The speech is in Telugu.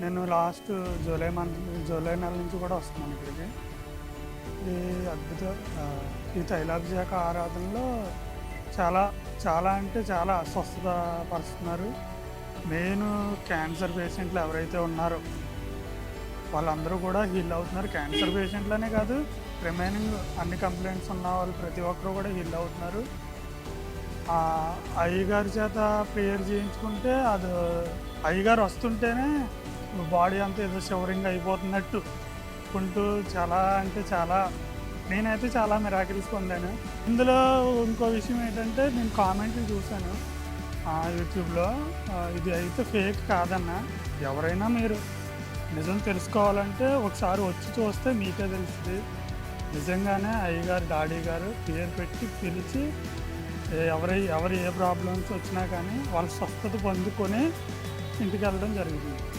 నేను లాస్ట్ జూలై మంత్ జూలై నెల నుంచి కూడా వస్తున్నాను ఇక్కడికి. ఈ అద్భుత ఈ తైలాభిషేక ఆరాధనలో చాలా చాలా అంటే చాలా అస్వస్థత పరుస్తున్నారు. మెయిన్ క్యాన్సర్ పేషెంట్లు ఎవరైతే ఉన్నారో వాళ్ళందరూ కూడా హీల్ అవుతున్నారు. క్యాన్సర్ పేషెంట్లనే కాదు రిమైనింగ్ అన్ని కంప్లైంట్స్ ఉన్న వాళ్ళు ప్రతి ఒక్కరు కూడా హీల్ అవుతున్నారు. అయ్యగారి చేత ప్రేయర్ చేయించుకుంటే అది అయ్యగారు వస్తుంటేనే బాడీ అంతా ఏదో షవరింగ్ అయిపోతున్నట్టు ఉంటూ చాలా అంటే చాలా నేనైతే చాలా మిరాకిల్స్ పొందాను ఇందులో ఇంకో విషయం ఏంటంటే నేను కామెంట్లు చూశాను. ఆ, యూట్యూబ్లో ఇది అయితే ఫేక్ కాదన్న. ఎవరైనా మీరు నిజం తెలుసుకోవాలంటే ఒకసారి వచ్చి చూస్తే మీకే తెలుస్తుంది. నిజంగానే అయ్యగారు డాడీ గారు పేరు పెట్టి పిలిచి ఎవరి ఎవరు ఏ ప్రాబ్లమ్స్ వచ్చినా కానీ వాళ్ళు స్వస్థత పొందుకొని ఇంటికి వెళ్ళడం జరిగింది.